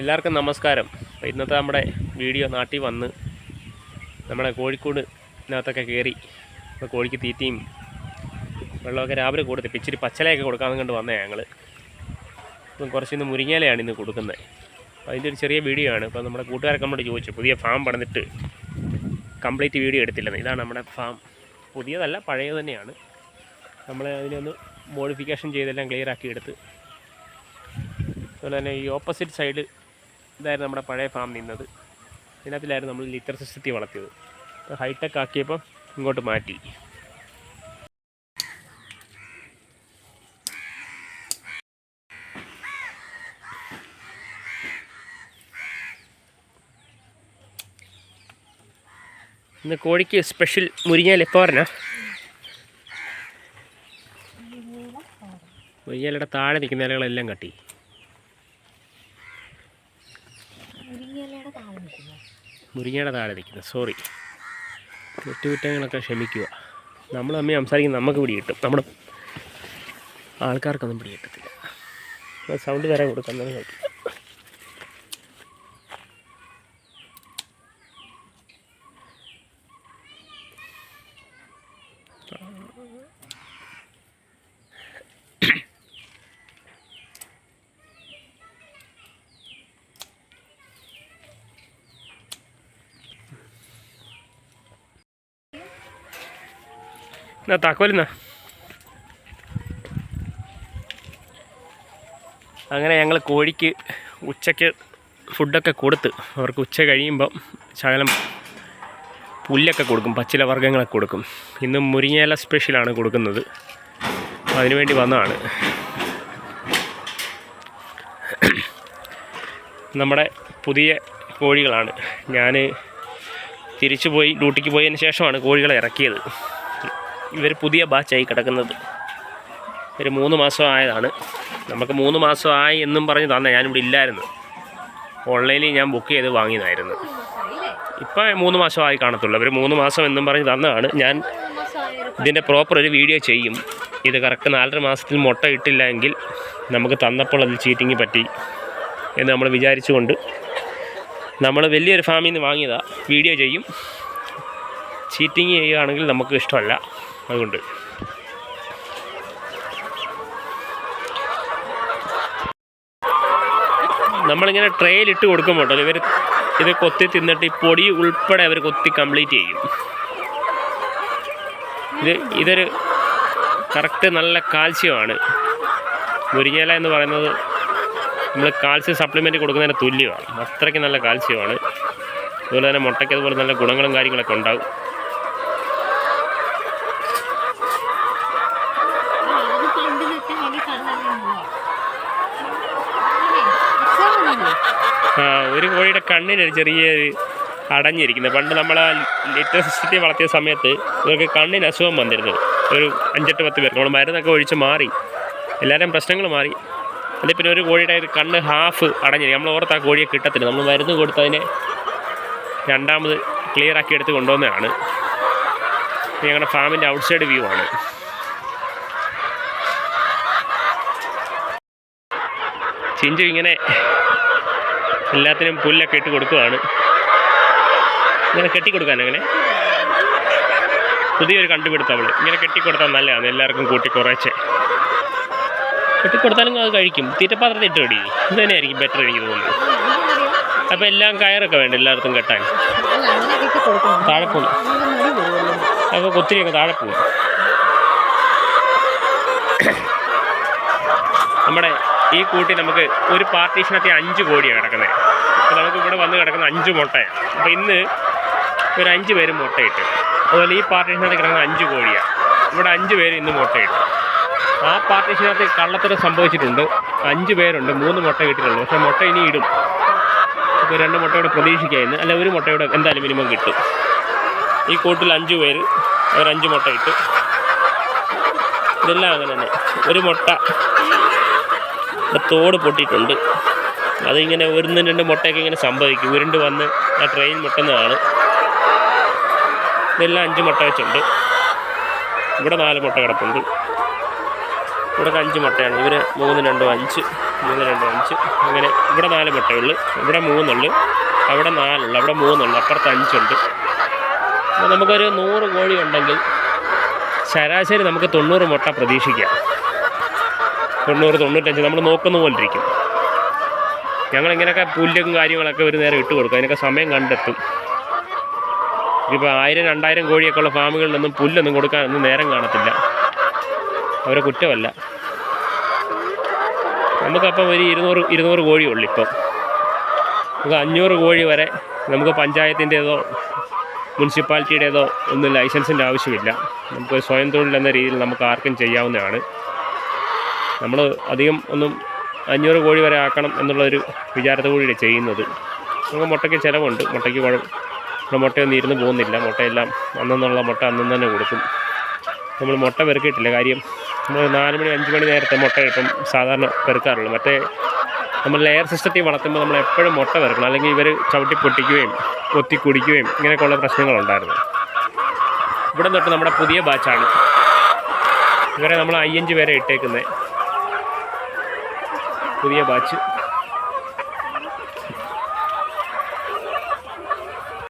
എല്ലാവർക്കും നമസ്കാരം. ഇന്നത്തെ നമ്മുടെ വീഡിയോ നാട്ടിൽ വന്ന് നമ്മുടെ കോഴിക്കോട് ഇതിനകത്തൊക്കെ കയറി ഇപ്പോൾ കോഴിക്ക് തീറ്റയും വെള്ളമൊക്കെ രാവിലെ കൊടുത്ത് പിച്ചിരി പച്ചലയൊക്കെ കൊടുക്കാമെന്ന് കണ്ട് വന്നേ ഞങ്ങൾ ഇപ്പം കുറച്ച് ഇന്ന് ഇന്ന് കൊടുക്കുന്നത്. അപ്പോൾ അതിന്റെ ഒരു ചെറിയ വീഡിയോ ആണ്. ഇപ്പോൾ നമ്മുടെ കൂട്ടുകാരൊക്കെ നമ്മളോട് ചോദിച്ചു പുതിയ ഫാം പണിതിട്ട് കംപ്ലീറ്റ് വീഡിയോ എടുത്തില്ലെന്ന്. ഇതാണ് നമ്മുടെ ഫാം. പുതിയതല്ല പഴയത് തന്നെയാണ്. നമ്മൾ അതിനൊന്ന് മോഡിഫിക്കേഷൻ ചെയ്തെല്ലാം ക്ലിയർ ആക്കി എടുത്ത് അതുപോലെ തന്നെ ഈ ഓപ്പോസിറ്റ് സൈഡ് ഇതായിരുന്നു നമ്മുടെ പഴയ ഫാം നിന്നത്. ഇതിനകത്തിലായിരുന്നു നമ്മൾ ലിറ്റർ സിസ്റ്റത്തിൽ വളർത്തിയത് ഹൈടെക് ആക്കിയപ്പോൾ ഇങ്ങോട്ട് മാറ്റി. ഇന്ന് കോഴിക്ക് സ്പെഷ്യൽ മുരിങ്ങ പറഞ്ഞാ മുരിങ്ങയിലയുടെ താഴെ നിൽക്കുന്ന ഇലകളെല്ലാം കട്ടി മുരിങ്ങയിലയുടെ താഴെ നിൽക്കുന്നു മുരിങ്ങയുടെ താഴെ നിൽക്കുന്നത് സോറി തെറ്റുകുറ്റങ്ങളൊക്കെ ക്ഷമിക്കുക. നമ്മൾ തമ്മിൽ സംസാരിക്കുന്ന നമുക്ക് പിടി കിട്ടും നമ്മുടെ ആൾക്കാർക്കൊന്നും പിടി കിട്ടത്തില്ല സൗണ്ട് വരെ കൊടുക്കാൻ തന്നെ കുഴപ്പമില്ല. എന്നാ né? അങ്ങനെ ഞങ്ങൾ കോഴിക്ക് ഉച്ചയ്ക്ക് ഫുഡൊക്കെ കൊടുത്ത്. അവർക്ക് ഉച്ച കഴിയുമ്പം ശകലം പുല്ലൊക്കെ കൊടുക്കും പച്ചില വർഗങ്ങളൊക്കെ കൊടുക്കും. ഇന്ന് മുരിങ്ങയില സ്പെഷ്യലാണ് കൊടുക്കുന്നത്. അതിനുവേണ്ടി വന്നതാണ്. നമ്മുടെ പുതിയ കോഴികളാണ്. ഞാൻ തിരിച്ചു പോയി ഡ്യൂട്ടിക്ക് പോയതിന് ശേഷമാണ് കോഴികളെ ഇറക്കിയത്. ഇവർ പുതിയ ബാച്ചായി കിടക്കുന്നത്. ഒരു മൂന്ന് മാസം ആയതാണ്. നമുക്ക് മൂന്ന് മാസമായി എന്നും പറഞ്ഞ് തന്നെ ഞാനിവിടെ ഇല്ലായിരുന്നു. ഓൺലൈനിൽ ഞാൻ ബുക്ക് ചെയ്ത് വാങ്ങിയതായിരുന്നു. ഇപ്പം മൂന്ന് മാസമായി കാണത്തുള്ളൂ. അവർ മൂന്ന് മാസം എന്നും പറഞ്ഞ് തന്നതാണ്. ഞാൻ ഇതിന്റെ പ്രോപ്പർ ഒരു വീഡിയോ ചെയ്യും. ഇത് കറക്റ്റ് നാലര മാസത്തിൽ മുട്ട ഇട്ടില്ല എങ്കിൽ നമുക്ക് തന്നപ്പോൾ അത് ചീറ്റിങ് പറ്റി എന്ന് നമ്മൾ വിചാരിച്ചുകൊണ്ട് നമ്മൾ വലിയൊരു ഫാമിൽ നിന്ന് വാങ്ങിയതാണ് വീഡിയോ ചെയ്യും. ചീറ്റിങ് ചെയ്യുകയാണെങ്കിൽ നമുക്ക് ഇഷ്ടമല്ല. അതുകൊണ്ട്. നമ്മളിങ്ങനെ ട്രെയിൽ ഇട്ട് കൊടുക്കുമ്പോൾ ഇവർ ഇത് കൊത്തി തിന്നിട്ട് ഈ പൊടി ഉൾപ്പെടെ അവർ കൊത്തി കംപ്ലീറ്റ് ചെയ്യും. ഇത് ഇതൊരു കറക്റ്റ് നല്ല കാൽസ്യമാണ്. മുരിങ്ങയില എന്ന് പറയുന്നത് നമ്മൾ കാൽസ്യം സപ്ലിമെന്റ് കൊടുക്കുന്നതിന് തുല്യമാണ്. അത്രയ്ക്ക് നല്ല കാൽസ്യമാണ്. അതുപോലെ തന്നെ മുട്ടയ്ക്ക് അതുപോലെ നല്ല ഗുണങ്ങളും കാര്യങ്ങളൊക്കെ ഉണ്ടാവും അതിപ്പോ എന്തിനു വെച്ചാൽ വേണ്ടി കാണാനില്ല അല്ലേ ആ, ഒരു കോഴിയുടെ കണ്ണിനൊരു ചെറിയൊരു ചെറിയ അടഞ്ഞിരിക്കുന്നത് പണ്ട് നമ്മൾ ആ ലിറ്റർ സിസ്റ്റത്തിൽ വളർത്തിയ സമയത്ത് ഇവർക്ക് കണ്ണിന് അസുഖം വന്നിരുന്നു. ഒരു അഞ്ചെട്ട് പത്ത് പേർക്ക്. നമ്മൾ മരുന്നൊക്കെ ഒഴിച്ച് മാറി. എല്ലാവരും പ്രശ്നങ്ങൾ മാറി. അതിൽ പിന്നെ ഒരു കോഴിയുടെ ഒരു കണ്ണ് ഹാഫ് അടഞ്ഞിരിക്കും നമ്മൾ ഓർത്ത് ആ കോഴിയെ കിട്ടത്തില്ല. നമ്മൾ മരുന്ന് കൊടുത്തതിനെ രണ്ടാമത് ക്ലിയർ ആക്കി എടുത്ത് കൊണ്ടുവന്നതാണ്. ഞങ്ങളുടെ ഫാമിന്റെ ഔട്ട്സൈഡ് വ്യൂ ആണ്. ചിഞ്ചു ഇങ്ങനെ എല്ലാത്തിനും പുല്ലൊക്കെ ഇട്ട് കൊടുക്കുവാണ്. ഇങ്ങനെ കെട്ടിക്കൊടുക്കാൻ അങ്ങനെ? പുതിയൊരു കണ്ടുപിടുത്തം അവൾ. ഇങ്ങനെ കെട്ടിക്കൊടുത്താൽ നല്ലതാണ് എല്ലാവർക്കും കൂട്ടി കുറേശ്ശെ കെട്ടിക്കൊടുത്താലും അത് കഴിക്കും. തീറ്റപ്പാത്രത്തിൽ ഇട്ട് കടി ഇത് തന്നെയായിരിക്കും ബെറ്റർ എനിക്ക് തോന്നുന്നു അപ്പോൾ എല്ലാം കയറൊക്കെ വേണ്ട എല്ലായിടത്തും കെട്ടാൻ? താഴെ അപ്പോൾ ഒത്തിരിയൊക്കെ താഴെ പോകും നമ്മുടെ ഈ കൂട്ടി നമുക്ക് ഒരു പാർട്ടീഷനത്തെ അഞ്ച് കോടിയാണ് കിടക്കുന്നത് അപ്പോൾ നമുക്ക് ഇവിടെ വന്ന് കിടക്കുന്ന അഞ്ച് മുട്ടയാണ്. അപ്പോൾ ഇന്ന് ഒരു അഞ്ച് പേര് മുട്ടയിട്ട്. അതുപോലെ ഈ പാർട്ടീഷനകത്ത് കിടക്കുന്ന അഞ്ച് കോഴിയാണ് ഇവിടെ അഞ്ച് പേര് ഇന്ന് മുട്ടയിട്ടു. ആ പാർട്ടീഷനകത്ത് കള്ളത്തരം സംഭവിച്ചിട്ടുണ്ട്. അഞ്ച് പേരുണ്ട്. മൂന്ന് മുട്ട കിട്ടിയിട്ടുള്ളൂ. പക്ഷേ മുട്ട ഇനി ഇടും. ഇപ്പോൾ രണ്ട് മുട്ടയോടെ പ്രതീക്ഷിക്കാം ഇന്ന് അല്ല ഒരു മുട്ടയോടെ എന്തായാലും മിനിമം കിട്ടും. ഈ കൂട്ടിൽ അഞ്ച് പേര് അവരഞ്ച് മുട്ട ഇട്ട്. ഇതെല്ലാം അങ്ങനെ തന്നെ. ഒരു മുട്ട. തോട് പൊട്ടിയിട്ടുണ്ട്. അതിങ്ങനെ ഒരുന്നും രണ്ട് മുട്ടയൊക്കെ ഇങ്ങനെ സംഭവിക്കും. ഉരുണ്ട് വന്ന് ആ ട്രെയിൻ മുട്ടുന്നതാണ്. ഇതെല്ലാം അഞ്ച് മുട്ട വെച്ചുണ്ട്. ഇവിടെ നാല് മുട്ട കിടപ്പുണ്ട്. ഇവിടെ അഞ്ച് മുട്ടയാണ്. ഇവർ മൂന്ന് രണ്ടും അഞ്ച് മൂന്ന് രണ്ടും അഞ്ച്. അങ്ങനെ ഇവിടെ നാല് മുട്ടയുള്ളു. ഇവിടെ മൂന്നുള്ളു. അവിടെ നാലുള്ളു. അവിടെ മൂന്നുള്ളു. അപ്പുറത്ത് അഞ്ചുണ്ട്. അപ്പോൾ നമുക്കൊരു നൂറ് കോഴി ഉണ്ടെങ്കിൽ ശരാശരി നമുക്ക് തൊണ്ണൂറ് മുട്ട പ്രതീക്ഷിക്കാം. തൊണ്ണൂറ് തൊണ്ണൂറ്റഞ്ച് നമ്മൾ നോക്കുന്ന പോലെ ഇരിക്കും ഞങ്ങൾ ഇങ്ങനെയൊക്കെ പുല്ലും കാര്യങ്ങളൊക്കെ ഒരു നേരം ഇട്ട് കൊടുക്കും. അതിനൊക്കെ സമയം കണ്ടെത്തും. ഇപ്പോൾ ആയിരം രണ്ടായിരം കോഴിയൊക്കെ ഉള്ള ഫാമുകളിലൊന്നും പുല്ലൊന്നും കൊടുക്കാനൊന്നും നേരം കാണത്തില്ല. അവരെ കുറ്റമല്ല. നമുക്കപ്പം ഒരു ഇരുന്നൂറ് ഇരുന്നൂറ് കോഴിയുള്ളൂ ഇപ്പം. നമുക്ക് അഞ്ഞൂറ് കോഴി വരെ നമുക്ക് പഞ്ചായത്തിന്റേതോ മുനിസിപ്പാലിറ്റിയുടേതോ ഒന്നും ലൈസൻസിന്റെ ആവശ്യമില്ല. നമുക്ക് സ്വയം തൊഴിൽ എന്ന രീതിയിൽ നമുക്ക് ആർക്കും ചെയ്യാവുന്നതാണ്. നമ്മൾ അധികം ഒന്നും അഞ്ഞൂറ് കോഴി വരെ ആക്കണം എന്നുള്ളൊരു വിചാരത്തോടുകൂടി ചെയ്യുന്നത്. നമുക്ക് മുട്ടയ്ക്ക് ചിലവുണ്ട്. മുട്ടയ്ക്ക് നമ്മുടെ മുട്ടയൊന്നും ഇരുന്ന് പോകുന്നില്ല. മുട്ടയെല്ലാം അന്നെന്നുള്ള മുട്ട അന്നും തന്നെ കൊടുക്കും. നമ്മൾ മുട്ട പെറുക്കിയിട്ടില്ല. കാര്യം നമ്മൾ നാല് മണി അഞ്ച് മണി നേരത്തെ മുട്ട ഇപ്പം സാധാരണ പെറുക്കാറുള്ളൂ. മറ്റേ നമ്മൾ ലെയർ സിസ്റ്റത്തിൽ വളർത്തുമ്പോൾ നമ്മൾ എപ്പോഴും മുട്ട പെറുക്കണം. അല്ലെങ്കിൽ ഇവർ ചവിട്ടി പൊട്ടിക്കുകയും കൊത്തി കുടിക്കുകയും ഇങ്ങനെയൊക്കെയുള്ള പ്രശ്നങ്ങളുണ്ടായിരുന്നു. ഇവിടെ തൊട്ട് നമ്മുടെ പുതിയ ബാച്ചാണ് ഇവരെ നമ്മൾ അയ്യഞ്ച് പേരെ ഇട്ടേക്കുന്നത് പുതിയ ബാച്ച്